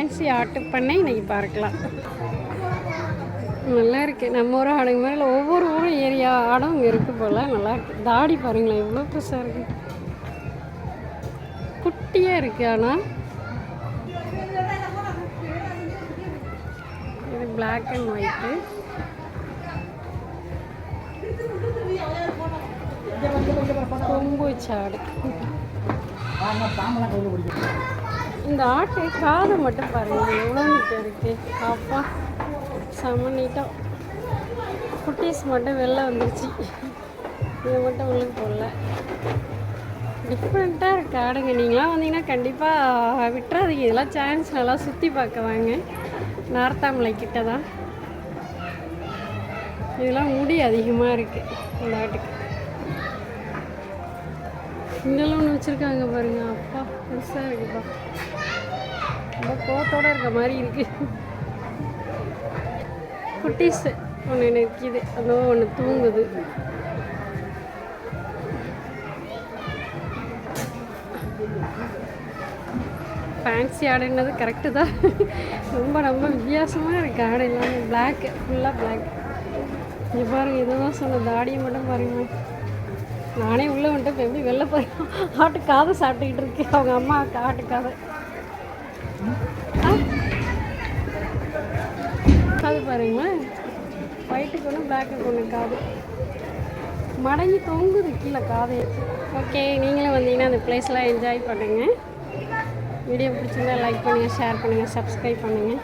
Fancy art பண்ணி இன்னைக்கு பார்க்கலாம். நல்லா இருக்குது நம்ம ஊர் ஆடுங்க மேலே ஒவ்வொரு ஊரும் ஏரியா ஆடும் இங்கே இருக்குது போல். நல்லா இருக்குது தாடி பாருங்களேன் எவ்வளோ பெருசாக இருக்கு. குட்டியாக இருக்குது ஆனால் இது பிளாக் அண்ட் ஒயிட்டு கொம்பு சாடு. இந்த ஆட்டு காது மட்டும் பாருங்க. எவ்வளோ நீட்டாக இருக்கு. அப்பா செம்ம நீட்டாக குட்டீஸ் மட்டும் வெளில வந்துருச்சு. இது மட்டும் உங்களுக்கு போடல டிஃப்ரெண்ட்டாக இருக்கு ஆடுங்க. நீங்களாம் வந்தீங்கன்னா கண்டிப்பாக விட்டுறாதீங்க. இதெல்லாம் சான்ஸ் நல்லா சுற்றி பார்க்க வாங்க. நார்த்தாமலை கிட்ட தான் இதெல்லாம் முடி அதிகமாக இருக்குது இந்த ஆட்டுக்கு. இங்கெல்லாம் ஒன்று வச்சுருக்காங்க பாருங்க. அப்பா பெருசாக இருக்குப்பா ரொம்ப கோத்தோட இருக்க மாதிரி இருக்கு. குட்டீஸ் ஒன்று நிற்கிது அதோ ஒன்று தூங்குது. ஃபேன்சி ஆடுன்றது கரெக்டு தான். ரொம்ப ரொம்ப வித்தியாசமாக இருக்குது ஆடு எல்லாமே. பிளாக் ஃபுல்லாக பிளாக் இங்கே பாருங்க இதுதான் சொன்ன தாடியை மட்டும் பாருங்க. நானே உள்ளே வந்துட்டு இப்போ எப்படி வெளில போய் ஆட்டு காதை சாப்பிட்டுக்கிட்டு இருக்கேன். அவங்க அம்மா ஆட்டு காதை. காது பாருங்களேன். ஒயிட்டுக்கு ஒன்று பிளாக்குக்கு ஒன்று காது. மடங்கி தொங்குது கீழே காது. ஓகே நீங்களும் வந்தீங்கன்னா அந்த பிளேஸ்லாம் என்ஜாய் பண்ணுங்கள் வீடியோ பிடிச்சிருந்தா லைக் பண்ணுங்கள் ஷேர் பண்ணுங்கள் சப்ஸ்கிரைப் பண்ணுங்கள்